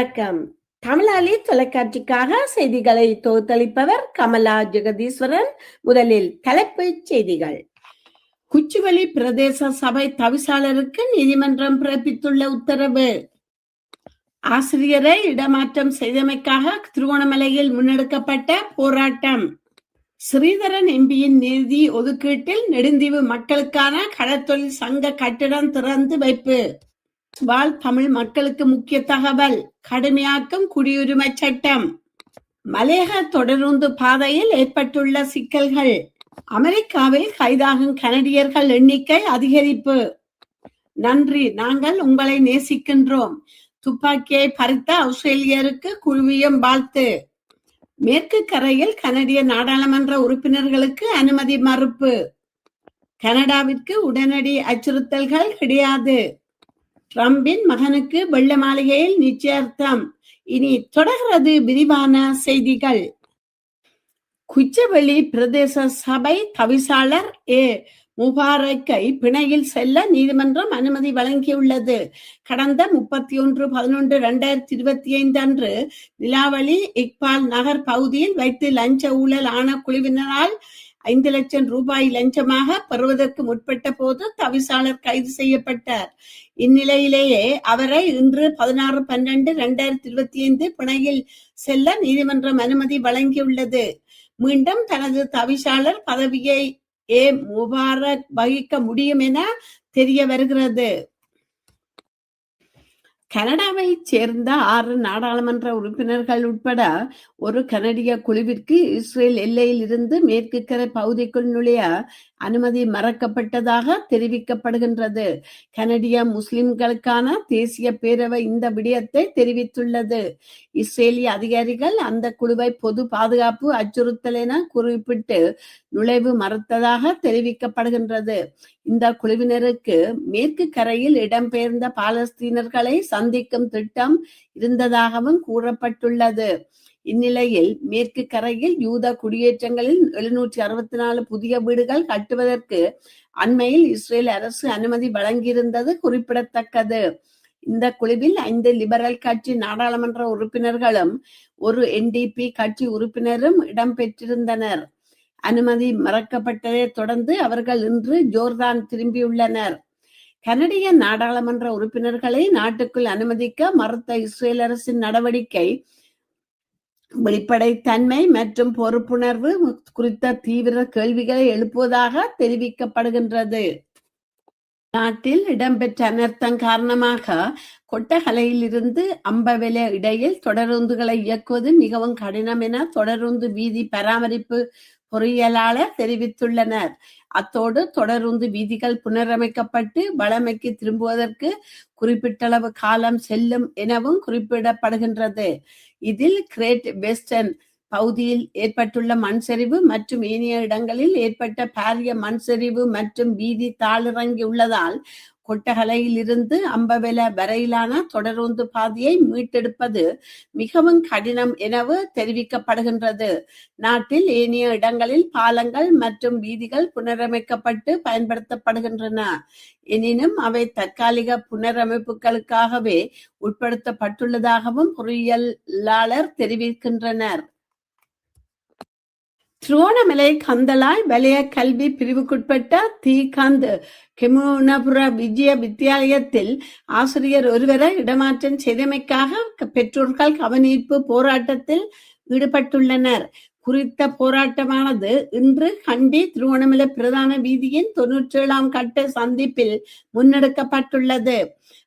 வணக்கம். தமிழாளி தொலைக்காட்சிக்காக செய்திகளை தொகுத்தளிப்பவர் கமலா ஜெகதீஸ்வரன். முதலில் தலைப்புச் செய்திகள். குச்சிவெளி பிரதேச சபை தவிசாளருக்கு நீதிமன்றம் பிறப்பித்துள்ள உத்தரவு. ஆசிரியரை இடமாற்றம் செய்தமைக்காக திருவோணமலையில் முன்னெடுக்கப்பட்ட போராட்டம். ஸ்ரீதரன் எம்பியின் நிதி ஒதுக்கீட்டில் நெடுந்தீவு மக்களுக்கான கடற்தொழில் சங்க கட்டிடம் திறந்து வைப்பு. வாழ் தமிழ் மக்களுக்கு முக்கிய தகவல். கடுமையாக்கும் குடியுரிமை சட்டம். மலேக தொடருந்து பாதையில் ஏற்பட்டுள்ள சிக்கல்கள். அமெரிக்காவில் கைதாகும் கனடியர்கள் எண்ணிக்கை அதிகரிப்பு. நன்றி நாங்கள் உங்களை நேசிக்கின்றோம். துப்பாக்கியை பறித்த ஆஸ்திரேலியருக்கு குழுவியம் வாழ்த்து. மேற்கு கரையில் கனடிய நாடாளுமன்ற உறுப்பினர்களுக்கு அனுமதி மறுப்பு. கனடாவிற்கு உடனடி அச்சுறுத்தல்கள் கிடையாது. ட்ரம்பின் மகனுக்கு வெள்ள மாளிகையில் நிச்சயார்த்தம். இனி தொடர்கிறது விரிவான செய்திகள். குச்சவெளி பிரதேச சபை தவிசாளர் ஏ. முபாரக்கை பிணையில் செல்ல நீதிமன்றம் அனுமதி வழங்கியுள்ளது. கடந்த முப்பத்தி ஒன்று பதினொன்று இரண்டாயிரத்தி இருபத்தி ஐந்து அன்று நிலாவளி இக்பால் நகர் பகுதியில் வைத்து லஞ்ச ஊழல் ஆன குழுவினரால் ஐந்து லட்சம் ரூபாய் லஞ்சமாக பெறுவதற்கு முற்பட்ட போது தவிசாளர் கைது செய்யப்பட்டார். இந்நிலையிலேயே அவரை இன்று பதினாறு பன்னெண்டு இரண்டாயிரத்தி இருபத்தி ஐந்து பிணையில் செல்ல நீதிமன்றம் அனுமதி வழங்கியுள்ளது. மீண்டும் தனது தவிசாளர் பதவியை ஏ. முபாரக் வகிக்க முடியும் என தெரிய வருகிறது. கனடாவை சேர்ந்த ஆறு நாடாளுமன்ற உறுப்பினர்கள் உட்பட ஒரு கனடிய குழுவிற்கு இஸ்ரேல் எல்லையில் இருந்து மேற்கு கரை பகுதிக்குள் நுழைய அனுமதி மறக்கப்பட்டதாக தெரிவிக்கப்படுகின்றது. கனடிய முஸ்லிம்களுக்கான தேசிய பேரவை இந்த விடயத்தை தெரிவித்துள்ளது. இஸ்ரேலிய அதிகாரிகள் அந்த குழுவை பொது பாதுகாப்பு அச்சுறுத்தல் என குறிப்பிட்டு நுழைவு மறுத்ததாக தெரிவிக்கப்படுகின்றது. இந்த குழுவினருக்கு மேற்கு கரையில் இடம்பெயர்ந்த பாலஸ்தீனர்களை சந்திக்கும் திட்டம் இருந்ததாகவும் கூறப்பட்டுள்ளது. இந்நிலையில் மேற்கு கரையில் யூத குடியேற்றங்களில் எழுநூற்றி அறுபத்தி நாலு புதிய வீடுகள் கட்டுவதற்கு அண்மையில் இஸ்ரேல் அரசு அனுமதி வழங்கியிருந்தது குறிப்பிடத்தக்கது. இந்த குழுவில் ஐந்து லிபரல் கட்சி நாடாளுமன்ற உறுப்பினர்களும் ஒரு என்டிபி கட்சி உறுப்பினரும் இடம்பெற்றிருந்தனர். அனுமதி மறக்கப்பட்டதை தொடர்ந்து அவர்கள் இன்று ஜோர்தான் திரும்பியுள்ளனர். கனடிய நாடாளுமன்ற உறுப்பினர்களை நாட்டுக்குள் அனுமதிக்க மறுத்த இஸ்ரேல் அரசின் நடவடிக்கை வெளிப்படைத்தன்மை மற்றும் பொறுப்புணர்வு குறித்த தீவிர கேள்விகளை எழுப்புவதாக தெரிவிக்கப்படுகின்றது. நாட்டில் இடம்பெற்ற அனர்த்தம் காரணமாக கொட்டகலையில் இருந்து அம்பவெல இடையில் தொடருந்துகளை இயக்குவது மிகவும் கடினம் என தொடருந்து வீதி பராமரிப்பு பொறியியலாளர் தெரிவித்துள்ளனர். அத்தோடு தொடருந்து வீதிகள் புனரமைக்கப்பட்டு வளமைக்கு திரும்புவதற்கு குறிப்பிட்டளவு காலம் செல்லும் எனவும் குறிப்பிடப்படுகின்றது. இதில் கிரேட் வெஸ்டர்ன் பகுதியில் ஏற்பட்டுள்ள மண் சரிவு மற்றும் ஏனைய இடங்களில் ஏற்பட்ட பாரிய மண் சரிவு மற்றும் வீதி தாளிறங்கி உள்ளதால் கொட்டகலையிலிருந்து அம்பவெல வரையிலான தொடருந்து பாதையை மீட்டெடுப்பது மிகவும் கடினம் எனவும் தெரிவிக்கப்படுகின்றது. நாட்டில் ஏனைய இடங்களில் பாலங்கள் மற்றும் வீதிகள் புனரமைக்கப்பட்டு பயன்படுத்தப்படுகின்றன. எனினும் அவை தற்காலிக புனரமைப்புகளுக்காகவே உட்படுத்தப்பட்டுள்ளதாகவும் பொறியியலாளர் தெரிவிக்கின்றனர். திருவோணமலை கந்தலாய் வலய கல்வி பிரிவுக்குட்பட்ட தீகாந்த் கெமுனபுர விஜய வித்தியாலயத்தில் ஆசிரியர் ஒருவரை இடமாற்றம் செய்தமைக்காக பெற்றோர்கள் கவனீர்ப்பு போராட்டத்தில் ஈடுபட்டுள்ளனர். குறித்த போராட்டமானது இன்று கண்டி திருவோணமலை பிரதான வீதியின் தொன்னூற்றி ஏழாம் கட்ட சந்திப்பில் முன்னெடுக்கப்பட்டுள்ளது.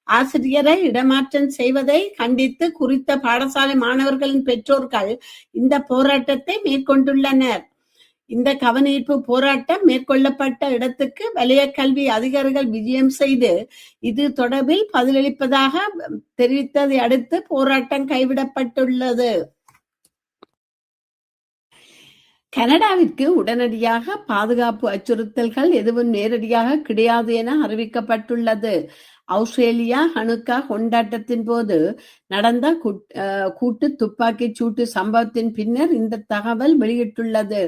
ஆசிரியரை இடமாற்றம் செய்வதை கண்டித்து குறித்த பாடசாலை மாணவர்களின் பெற்றோர்கள் இந்த போராட்டத்தை மேற்கொண்டுள்ளனர். இந்த கவனீர்ப்பு போராட்டம் மேற்கொள்ளப்பட்ட இடத்துக்கு வலய கல்வி அதிகாரிகள் விஜயம் செய்து இது தொடர்பில் பதிலளிப்பதாக தெரிவித்ததை அடுத்து போராட்டம் கைவிடப்பட்டுள்ளது. கனடாவிற்கு உடனடியாக பாதுகாப்பு அச்சுறுத்தல்கள் எதுவும் நேரடியாக கிடையாது என அறிவிக்கப்பட்டுள்ளது. ஆஸ்திரேலியா ஹனுக்கா கொண்டாட்டத்தின் போது நடந்த கூட்டு துப்பாக்கி சூட்டு சம்பவத்தின் பின்னர் இந்த தகவல் வெளியிட்டுள்ளது.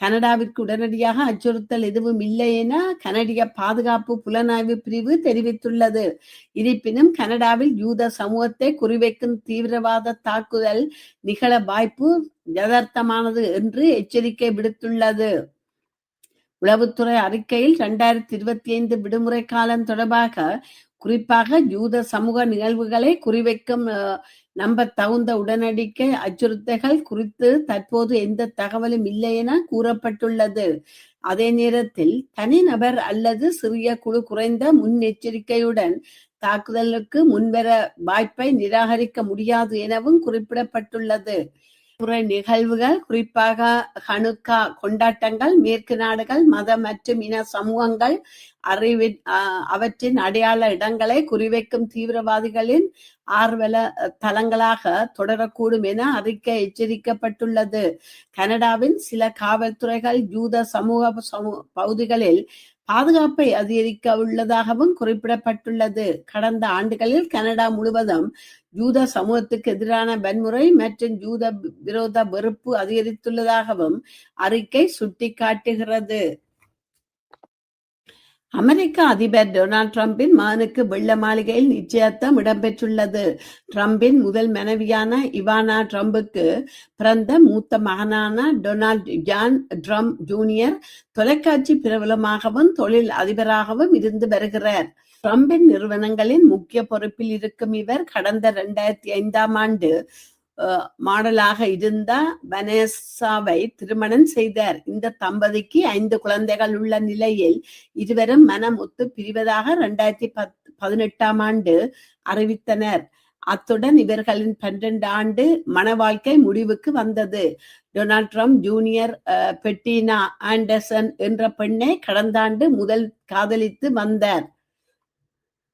கனடாவிற்கு உடனடியாக அச்சுறுத்தல் எதுவும் இல்லை என கனடிய பாதுகாப்பு புலனாய்வு பிரிவு தெரிவித்துள்ளது. இருப்பினும் கனடாவில் யூத சமூகத்தை குறிவைக்கும் தீவிரவாத தாக்குதல் நிகழ வாய்ப்பு யதார்த்தமானது என்று எச்சரிக்கை விடுத்துள்ளது. உளவுத்துறை அறிக்கையில் இரண்டாயிரத்தி இருபத்தி ஐந்து விடுமுறை காலம் தொடர்பாக குறிப்பாக யூத சமூக நிகழ்வுகளை குறிவைக்கும் நம்ப தகுந்த உடனடிக்கை அச்சுறுத்தல்கள் குறித்து தற்போது எந்த தகவலும் இல்லை என கூறப்பட்டுள்ளது. அதே நேரத்தில் தனிநபர் அல்லது சிறிய குழு குறைந்த முன்னெச்சரிக்கையுடன் தாக்குதலுக்கு முன்வர வாய்ப்பை நிராகரிக்க முடியாது எனவும் குறிப்பிடப்பட்டுள்ளது. புற நிகழ்வுகள் குறிப்பாக ஹனுக்கா கொண்டாட்டங்கள் மேற்கு நாடுகள் மத மற்றும் இன சமூகங்கள் அறிவி அவற்றின் அடையாள இடங்களை குறிவைக்கும் தீவிரவாதிகளின் ஆர்வல தலங்களாக தொடரக்கூடும் என அறிக்கை எச்சரிக்கப்பட்டுள்ளது. கனடாவின் சில காவல்துறைகள் யூத சமூக பகுதிகளில் பாதுகாப்பை அதிகரிக்க உள்ளதாகவும் குறிப்பிடப்பட்டுள்ளது. கடந்த ஆண்டுகளில் கனடா முழுவதும் ஜூத சமூகத்துக்கு எதிரான வன்முறை மற்றும் ஜூத விரோத வெறுப்பு அதிகரித்துள்ளதாகவும் அறிக்கை சுட்டிக்காட்டுகிறது. அமெரிக்க அதிபர் டொனால்ட் டிரம்பின் மகனுக்கு வெள்ள மாளிகையில் நிச்சயத்தம் இடம்பெற்றுள்ளது. டிரம்பின் முதல் மனைவியான இவானா டிரம்புக்கு பிறந்த மூத்த மகனான டொனால்ட் ஜான் ட்ரம்ப் ஜூனியர் தொலைக்காட்சி பிரபலமாகவும் தொழில் அதிபராகவும் இருந்து வருகிறார். டிரம்பின் நிறுவனங்களின் முக்கிய பொறுப்பில் இருக்கும் இவர் கடந்த இரண்டாயிரத்தி ஐந்தாம் ஆண்டு மாடலாக இருந்த வனேசாவை திருமணம் செய்தார். இந்த தம்பதிக்கு ஐந்து குழந்தைகள் உள்ள நிலையில் இருவரும் மனம் ஒத்து பிரிவதாக இரண்டாயிரத்தி பத் பதினெட்டாம் ஆண்டு அறிவித்தனர். அத்துடன் இவர்களின் பன்னிரண்டு ஆண்டு மன வாழ்க்கை முடிவுக்கு வந்தது. Donald Trump Junior Bettina Anderson என்ற பெண்ணை கடந்த ஆண்டு முதல் காதலித்து வந்தார்.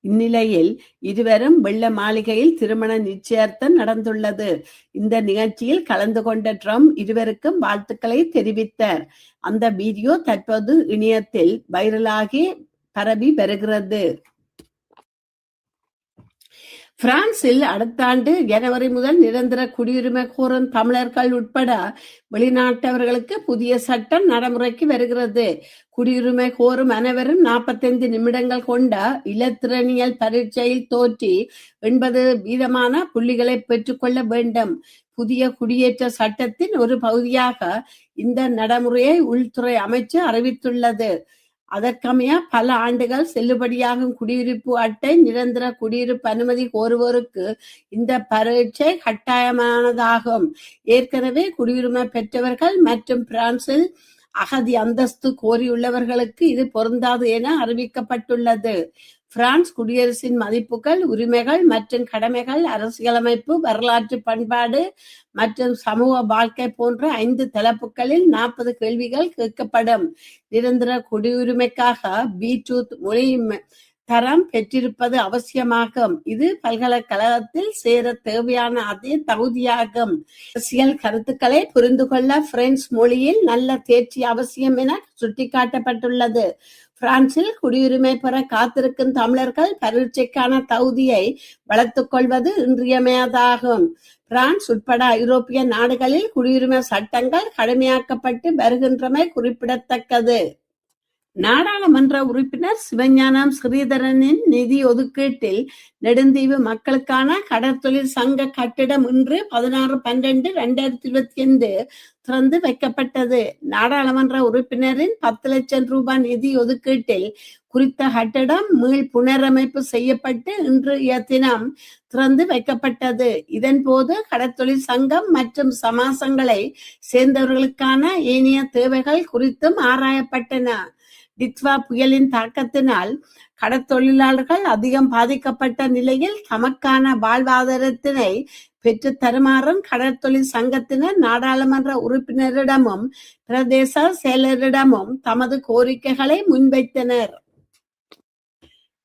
இந்நிலையில் இருவரும் வெள்ள மாளிகையில் திருமண நிச்சயார்த்தம் நடந்துள்ளது. இந்த நிகழ்ச்சியில் கலந்து கொண்ட ட்ரம்ப் இருவருக்கும் வாழ்த்துக்களை தெரிவித்தார். அந்த வீடியோ தற்போது இணையத்தில் வைரலாகி பரவி வருகிறது. பிரான்சில் அடுத்த ஆண்டு ஜனவரி முதல் நிரந்தர குடியுரிமை கோரும் தமிழர்கள் உட்பட வெளிநாட்டவர்களுக்கு புதிய சட்டம் நடைமுறைக்கு வருகிறது. குடியுரிமை கோரும் அனைவரும் நாற்பத்தைந்து நிமிடங்கள் கொண்ட இலத்திரனியல் பரீட்சையில் தோற்றி எண்பது வீதமான புள்ளிகளை பெற்றுக்கொள்ள வேண்டும். புதிய குடியேற்ற சட்டத்தின் ஒரு பகுதியாக இந்த நடைமுறையை உள்துறை அமைச்சு அறிவித்துள்ளது. அதற்கமைய பல ஆண்டுகள் செல்லுபடியாகும் குடியிருப்பு அட்டை நிரந்தர குடியிருப்பு அனுமதி கோருவோருக்கு இந்த பரீட்சை கட்டாயமானதாகும். ஏற்கனவே குடியுரிமை பெற்றவர்கள் மற்றும் பிரான்சில் அகதி அந்தஸ்து கோரியுள்ளவர்களுக்கு இது பொருந்தாது என அறிவிக்கப்பட்டுள்ளது. பிரான்ஸ் குடியரசின் மதிப்புகள் உரிமைகள் மற்றும் கடமைகள் அரசியலமைப்பு வரலாற்று பண்பாடு மற்றும் சமூக வாழ்க்கை போன்ற ஐந்து தலைப்புகளில் நாற்பது கேள்விகள் கேட்கப்படும். நிரந்தர குடியுரிமைக்காக பீட்ரூத் மொழி தரம் பெற்றிருப்பது அவசியமாகும். இது பல்கலைக்கழகத்தில் சேர தேவையான அதே தகுதியாகும். அரசியல் கருத்துக்களை புரிந்து கொள்ள பிரெஞ்சு மொழியில் நல்ல தேர்ச்சி அவசியம் என சுட்டிக்காட்டப்பட்டுள்ளது. பிரான்சில் குடியுரிமை பெற காத்திருக்கும் தமிழர்கள் பரீட்சைக்கான தகுதியை வளர்த்துக் கொள்வது இன்றியமையாதாகும். பிரான்ஸ் உட்பட ஐரோப்பிய நாடுகளில் குடியுரிமை சட்டங்கள் கடுமையாக்கப்பட்டு வருகின்றமை குறிப்பிடத்தக்கது. நாடாளுமன்ற உறுப்பினர் சிவஞானம் ஸ்ரீதரனின் நிதி ஒதுக்கீட்டில் நெடுந்தீவு மக்களுக்கான கடற்தொழில் சங்க கட்டிடம் இன்று பதினாறு பன்னிரண்டு இரண்டாயிரத்தி இருபத்தி ஐந்து திறந்து வைக்கப்பட்டது. நாடாளுமன்ற உறுப்பினரின் பத்து லட்சம் ரூபாய் நிதி ஒதுக்கீட்டில் குறித்த கட்டடம் மீள் புனரமைப்பு செய்யப்பட்டு இன்றைய தினம் திறந்து வைக்கப்பட்டது. இதன் போது கடத்தொழில் சங்கம் மற்றும் சமாசங்களை சேர்ந்தவர்களுக்கான ஏனைய தேவைகள் குறித்தும் ஆராயப்பட்டன. டித்வா புயலின் தாக்கத்தினால் கடற்தொழிலாளர்கள் அதிகம் பாதிக்கப்பட்ட நிலையில் தமக்கான வாழ்வாதாரத்தினை பெற்று தருமாறும் கடற்தொழில் சங்கத்தினர் நாடாளுமன்ற உறுப்பினரிடமும் பிரதேச செயலரிடமும் தமது கோரிக்கைகளை முன்வைத்தனர்.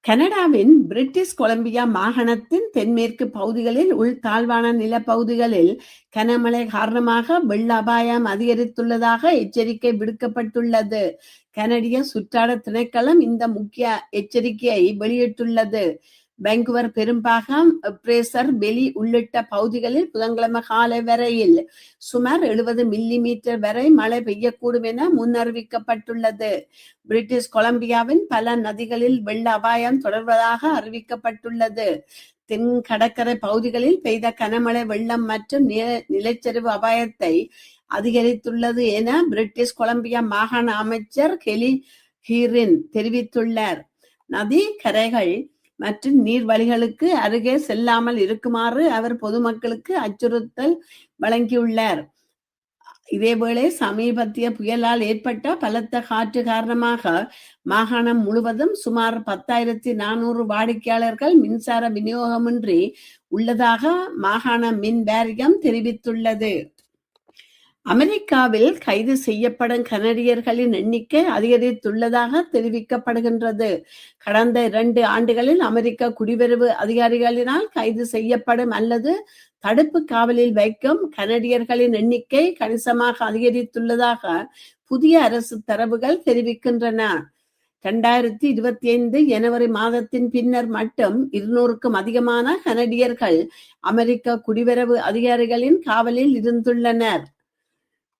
கனடாவின் பிரிட்டிஷ் கொலம்பியா மாகாணத்தின் தென்மேற்கு பகுதிகளில் உள் தாழ்வான நிலப்பகுதிகளில் கனமழை காரணமாக வெள்ள அபாயம் அதிகரித்துள்ளதாக எச்சரிக்கை விடுக்கப்பட்டுள்ளது. கனடிய சுற்றாட திணைக்களம் இந்த முக்கிய எச்சரிக்கையை வெளியிட்டுள்ளது. பெங்குவர் பெரும்பாகம் பிரேசர் பெலி உள்ளிட்ட பகுதிகளில் புதன்கிழமை காலை வரையில் சுமார் எழுபது மில்லி மீட்டர் வரை மழை பெய்யக்கூடும் என முன்னறிவிக்கப்பட்டுள்ளது. பிரிட்டிஷ் கொலம்பியாவின் பல நதிகளில் வெள்ள அபாயம் தொடர்வதாக அறிவிக்கப்பட்டுள்ளது. தென் கடற்கரை பகுதிகளில் பெய்த கனமழை வெள்ளம் மற்றும் நில- நிலச்சரிவு அபாயத்தை அதிகரித்துள்ளது என பிரிட்டிஷ் கொலம்பியா மாகாண அமைச்சர் கெலி ஹீரின் தெரிவித்துள்ளார். நதி கரைகள் மற்றும் நீர்வழிகளுக்கு அருகே செல்லாமல் இருக்குமாறு அவர் பொதுமக்களுக்கு அச்சுறுத்தல் வழங்கியுள்ளார். இதேவேளை சமீபத்திய புயலால் ஏற்பட்ட பலத்த காற்று காரணமாக மாகாணம் முழுவதும் சுமார் பத்தாயிரத்தி நானூறு வாடிக்கையாளர்கள் மின்சார விநியோகமின்றி உள்ளதாக மாகாண மின் வாரியம் தெரிவித்துள்ளது. அமெரிக்காவில் கைது செய்யப்படும் கனடியர்களின் எண்ணிக்கை அதிகரித்துள்ளதாக தெரிவிக்கப்படுகின்றது. கடந்த இரண்டு ஆண்டுகளில் அமெரிக்க குடிவரவு அதிகாரிகளினால் கைது செய்யப்படும் அல்லது தடுப்பு காவலில் வைக்கும் கனடியர்களின் எண்ணிக்கை கணிசமாக அதிகரித்துள்ளதாக புதிய அரசு தரவுகள் தெரிவிக்கின்றன. இரண்டாயிரத்தி இருபத்தி ஐந்து ஜனவரி மாதத்தின் பின்னர் மட்டும் இருநூறுக்கும் அதிகமான கனடியர்கள் அமெரிக்க குடிவரவு அதிகாரிகளின் காவலில் இருந்துள்ளனர்.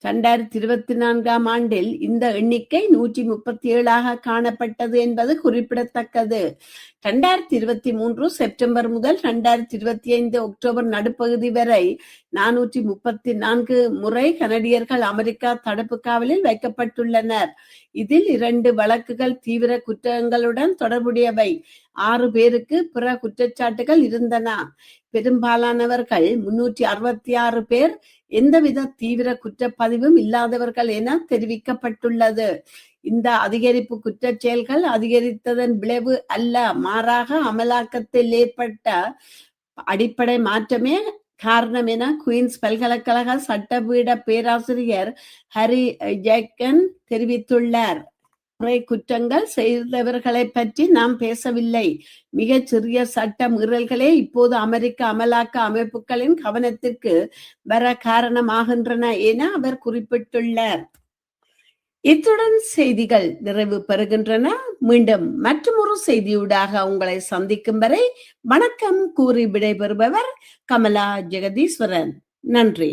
இரண்டாயிரத்தி இருபத்தி நான்காம் ஆண்டில் இந்த எண்ணிக்கை நூற்றி முப்பத்தி ஏழாக காணப்பட்டது என்பது குறிப்பிடத்தக்கது. இரண்டாயிரத்தி இருபத்தி மூன்று செப்டம்பர் முதல் இரண்டாயிரத்தி இருபத்தி ஐந்து அக்டோபர் நடுப்பகுதி வரை நானூற்றி முப்பத்தி நான்கு முறை கனடியர்கள் அமெரிக்கா தடுப்பு காவலில் வைக்கப்பட்டுள்ளனர். இதில் இரண்டு வழக்குகள் தீவிர குற்றங்களுடன் தொடர்புடையவை. ஆறு பேருக்கு பிற குற்றச்சாட்டுகள் இருந்தன. பெரும்பாலானவர்கள் முன்னூற்றி அறுபத்தி ஆறு பேர் எந்தவித தீவிர குற்றப்பதிவும் இல்லாதவர்கள் என தெரிவிக்கப்பட்டுள்ளது. இந்த அதிகரிப்பு குற்றச் செயல்கள் அதிகரித்ததன் விளைவு அல்ல மாறாக அமலாக்கத்தில் ஏற்பட்ட அடிப்படை மாற்றமே காரணம் என குயின்ஸ் பல்கலைக்கழக சட்டபீட பேராசிரியர் ஹரி ஜேக்கன் தெரிவித்துள்ளார். குறை குற்றங்கள் செய்தவர்களை பற்றி நாம் பேசவில்லை. மிகச் சிறிய சட்ட மீறல்களே இப்போது அமெரிக்க அமலாக்க அமைப்புகளின் கவனத்திற்கு வர காரணமாகின்றன என அவர் குறிப்பிட்டுள்ளார். இத்துடன் செய்திகள் நிறைவு பெறுகின்றன. மீண்டும் மற்றொரு செய்தியூடாக உங்களை சந்திக்கும் வரை வணக்கம் கூறி விடைபெறுபவர் கமலா ஜெகதீஸ்வரன். நன்றி.